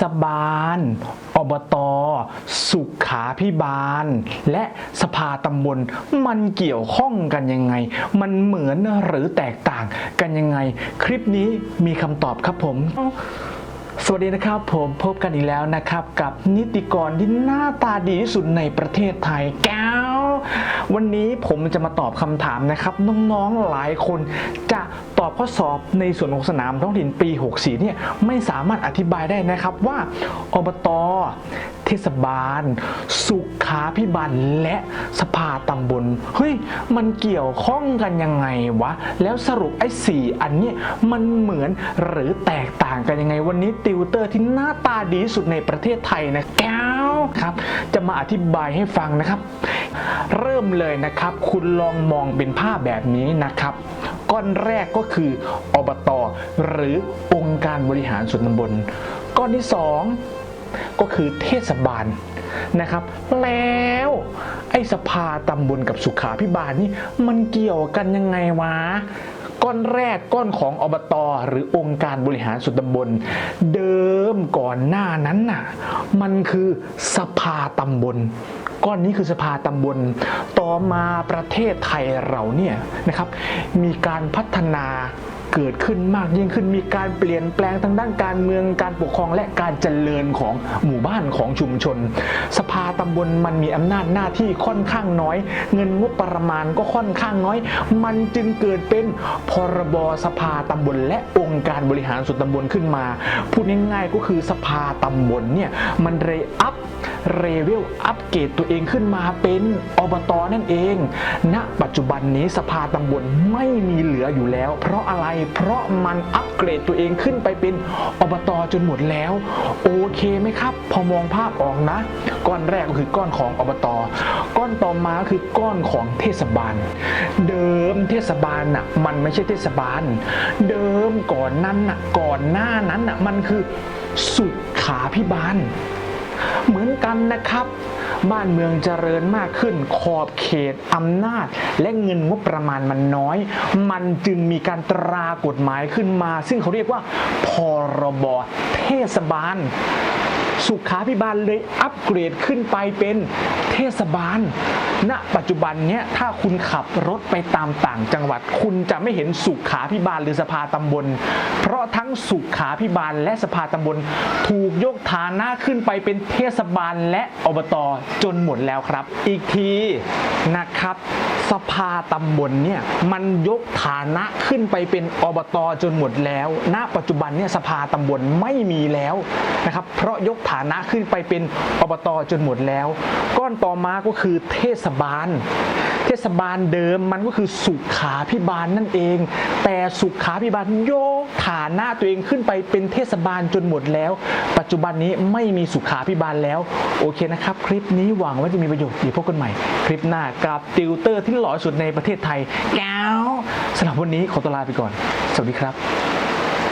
ศบาล อบต สุขาพิบาล และสภาตำบล มันเกี่ยวข้องกันยังไง มันเหมือนหรือแตกต่างกันยังไง คลิปนี้มีคำตอบครับผม สวัสดีนะครับผมพบกันอีกแล้วนะครับ กับนิติกรที่หน้าตาดีที่สุดในประเทศไทยแก้ววันนี้ผมจะมาตอบคำถามนะครับน้องๆหลายคนจะตอบข้อสอบในส่วนของสนามท้องถิ่นปี 64เนี่ยไม่สามารถอธิบายได้นะครับว่าอบต ศบาล สุขาพิบาลและสภาตำบลเฮ้ยมันเกี่ยวข้องกันยังไงวะ แล้วสรุปไอ้สี่อันเนี้ยมันเหมือนหรือแตกต่างกันยังไง วันนี้ติวเตอร์ที่หน้าตาดีสุดในประเทศไทยนะแก้วครับจะมาอธิบายให้ฟังนะครับ เริ่มเลยนะครับ คุณลองมองเป็นภาพแบบนี้นะครับก้อนแรกก็คืออบต หรือองค์การบริหารส่วนตำบล ก้อนที่สอง ก็คือเทศบาลนะครับ แล้วไอ้สภาตำบลกับสุขาพิบาลนี่มันเกี่ยวกันยังไงวะก้อนแรกก้อนของอบตหรือองค์การบริหารส่วนตำบล เดิมก่อนหน้านั้นน่ะมันคือสภาตำบล ก้อนนี้คือสภาตำบล ต่อมาประเทศไทยเราเนี่ยนะครับ มีการพัฒนาเกิดขึ้นมากยิ่งขึ้นมีการเปลี่ยนแปลงทางด้านการเมืองการปกครองและการเจริญของหมู่บ้านของชุมชน สภาตำบลมันมีอำนาจหน้าที่ค่อนข้างน้อย เงินงบประมาณก็ค่อนข้างน้อย มันจึงเกิดเป็นพรบสภาตำบลและองค์การบริหารส่วนตำบลขึ้นมา พูดง่ายๆก็คือสภาตำบลเนี่ยมันเรอัพเรเวลอัปเกรดตัวเองเองขึ้นมาเป็นอบตนั่นเอง ณ ปัจจุบันนี้สภาตำบลไม่มีเหลืออยู่แล้ว เพราะอะไรเพราะมันอัปเกรดตัวเองขึ้นไปเป็นอบตจนหมดแล้ว โอเคไหมครับ พอมองภาพออกนะ ก้อนแรกก็คือก้อนของอบต ก้อนต่อมาคือก้อนของเทศบาล เดิมเทศบาลน่ะมันไม่ใช่เทศบาล เดิมก่อนนั้นน่ะก่อนหน้านั้นน่ะมันคือสุขาพิบาลเหมือนกันนะครับ บ้านเมืองเจริญมากขึ้น ขอบเขตอำนาจ และเงินงบประมาณมันน้อย มันจึงมีการตรากฎหมายขึ้นมา ซึ่งเขาเรียกว่าพรบเทศบาล สุขาพิบาลเลยอัปเกรดขึ้นไปเป็นเทศบาล ณ ปัจจุบันเนี้ยถ้าคุณขับรถไปตามต่างจังหวัด คุณจะไม่เห็นสุขาพิบาลหรือสภาตำบล เพราะทั้งสุขาพิบาลและสภาตำบล ถูกยกฐานะขึ้นไปเป็นเทศบาลและอบตจนหมดแล้วครับ อีกทีนะครับ สภาตำบลเนี่ยมันยกฐานะขึ้นไปเป็นอบตจนหมดแล้ว ณ ปัจจุบันเนี่ยสภาตำบลไม่มีแล้วนะครับ เพราะยกฐานะขึ้นไปเป็นอบตจนหมดแล้ว ก้อนต่อมาก็คือเทศบาล เทศบาลเดิมมันก็คือสุขาพิบาลนั่นเอง แต่สุขาพิบาลยกฐานะตัวเองขึ้นไปเป็นเทศบาลจนหมดแล้ว ปัจจุบันนี้ไม่มีสุขาพิบาลแล้ว โอเคนะครับ คลิปนี้หวังว่าจะมีประโยชน์เดี๋ยวพบกันใหม่ คลิปหน้ากับติวเตอร์ที่หล่อสุดในประเทศไทยแก้วสำหรับวันนี้ขอตัวลาไปก่อน สวัสดีครับ